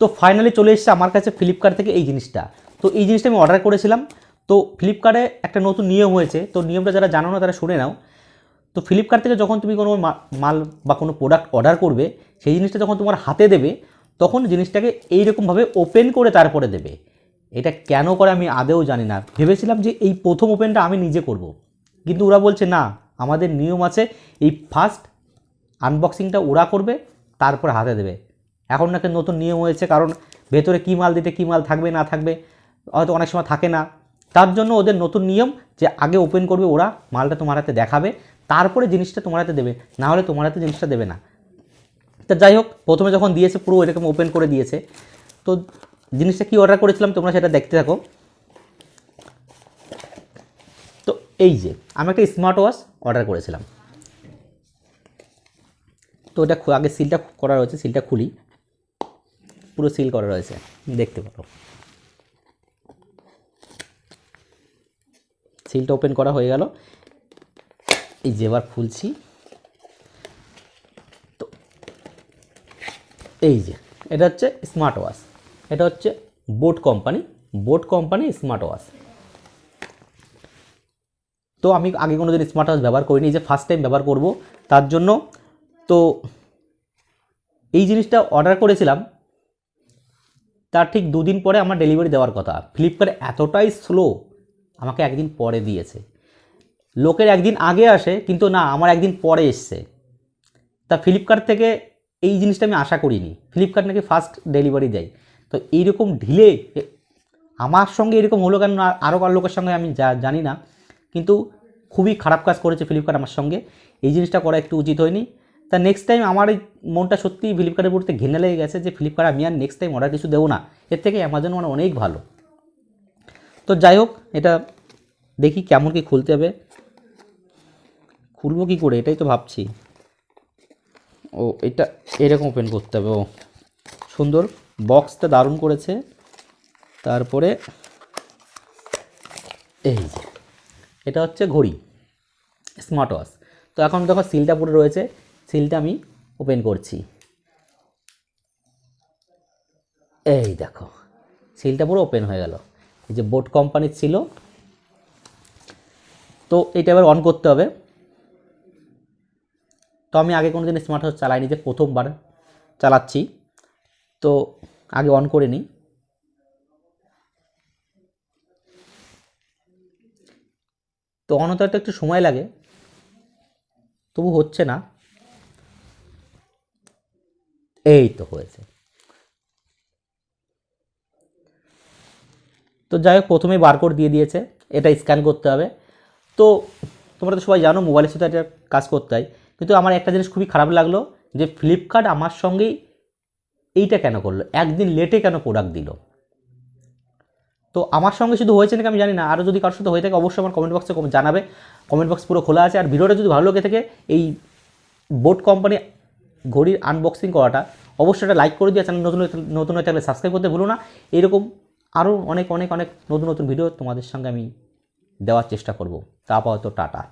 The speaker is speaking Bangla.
তো ফাইনালি চলে এসেছে আমার কাছে ফ্লিপকার্ট থেকে এই জিনিসটা। তো এই জিনিসটা আমি অর্ডার করেছিলাম। তো ফ্লিপকার্টে একটা নতুন নিয়ম হয়েছে। তো নিয়মটা যারা জানো না তারা শুনে নাও। তো ফ্লিপকার্ট থেকে যখন তুমি কোনো মাল বা কোনো প্রোডাক্ট অর্ডার করবে, সেই জিনিসটা যখন তোমার হাতে দেবে, তখন জিনিসটাকে এইরকমভাবে ওপেন করে তারপরে দেবে। এটা কেন করে আমি আদেও জানি না। ভেবেছিলাম যে এই প্রথম ওপেনটা আমি নিজে করব। কিন্তু ওরা বলছে, না, আমাদের নিয়ম আছে, এই ফার্স্ট আনবক্সিংটা ওরা করবে, তারপরে হাতে দেবে। এখন নাকি নতুন নিয়ম হয়েছে, কারণ ভেতরে কী মাল দিতে, কী মাল থাকবে, না থাকবে, হয়তো অনেক সময় থাকে না। তার জন্য ওদের নতুন নিয়ম যে আগে ওপেন করবে, ওরা মালটা তোমার হাতে দেখাবে, তারপরে জিনিসটা তোমার হাতে দেবে, না হলে তোমার হাতে জিনিসটা দেবে না। তা যাই হোক, প্রথমে যখন দিয়েছে, পুরো এরকম ওপেন করে দিয়েছে। তো জিনিসটা কি অর্ডার করেছিলাম তোমরা সেটা দেখতে থাকো। তো এই যে, আমি একটা স্মার্ট ওয়াচ অর্ডার করেছিলাম। তো খু- আগে সিলটা করা রয়েছে সিলটা খুলি। পুরো সিল করা রয়েছে। দেখতে পারো। সিলটা ওপেন করা হয়ে গেল। এই যে এবার খুলছি। তো এই যে, এটা হচ্ছে স্মার্ট ওয়াচ এটা হচ্ছে boAt company boAt company smart watch তো আমি আগে কোনো দিন স্মার্ট ওয়াচ ব্যবহার করিনি যে ফার্স্ট টাইম ব্যবহার করব, তার জন্য তো এই জিনিসটা অর্ডার করেছিলাম তার ঠিক দুদিন পরে আমার ডেলিভারি দেওয়ার কথা। ফ্লিপকার্ট এতটাই স্লো আমাকে একদিন পরে দিয়েছে। লোকের একদিন আগে আসে, কিন্তু না, আমার একদিন পরে এসছে। তা ফ্লিপকার্ট থেকে এই জিনিসটা আমি আশা করিনি। ফ্লিপকার্ট নাকি ফার্স্ট ডেলিভারি দেয়। তো এইরকম ঢিলে আমার সঙ্গে এরকম হলো কেন? আর- আরও কার লোকের সঙ্গে আমি জানি না। কিন্তু খুবই খারাপ কাজ করেছে ফ্লিপকার্ট আমার সঙ্গে। এই জিনিসটা করা একটু উচিত হয়নি। তা নেক্সট টাইম আমার এই মনটা সত্যিই ফ্লিপকার্টের প্রতি ঘেনে লেগে গেছে যে ফ্লিপকার্ট আমি আর নেক্সট টাইম অর্ডার কিছু দেবো না। এর থেকে অ্যামাজন মানে অনেক ভালো। তো যাই হোক, এটা দেখি কেমন কি খুলতে হবে। খুলবো কি করে? এটাই তো ভাবছি। ও, এটা এরকম ওপেন করতে হবে। ও, সুন্দর। বক্সটা দারুণ করেছে। তারপরে এই এটা হচ্ছে ঘড়ি স্মার্ট ওয়াচ তো এখন দেখো সিলটা পুরো রয়েছে। সিলটা আমি ওপেন করছি। এই দেখো, সিলটা পুরো ওপেন হয়ে গেল। এই যে বোট কোম্পানির ছিল, তো এটা এবার অন করতে হবে। তো আমি আগে কোনো দিন স্মার্ট ওয়াচ চালাইনি যে প্রথমবার চালাচ্ছি। তো আগে অন করে নিই। তো অন হতে একটু সময় লাগে, তবু হচ্ছে না। এই তো হয়েছে। তো যাই হোক, প্রথমেই বারকোড দিয়ে দিয়েছে, এটা স্ক্যান করতে হবে। তো তোমরা তো সবাই জানো মোবাইলের সাথে এটা কাজ করতে হয়। কিন্তু আমার একটা জিনিস খুবই খারাপ লাগল, যে ফ্লিপকার্ট আমার সঙ্গেই এইটা কেন করল? একদিন লেটে কেন প্রোডাক্ট দিল? তো আমার সঙ্গে শুধু হয়েছে নাকি আমি জানি না, আরও যদি কারোর সাথে হয়ে থাকে, অবশ্যই আমার কমেন্ট বক্সে জানাবে। কমেন্ট বক্স পুরো খোলা আছে, আর ভিডিওটা যদি ভালো লেগে থাকে, এই বোট কোম্পানি ঘড়ির আনবক্সিং করাটা, অবশ্যই এটা লাইক করে দিয়ে চ্যানেল নতুন নতুন হয়ে থাকলে সাবস্ক্রাইব করতে ভুলো না। এরকম আরও অনেক অনেক অনেক নতুন নতুন ভিডিও তোমাদের সঙ্গে আমি দেওয়ার চেষ্টা করব। তা আপাতত টাটা।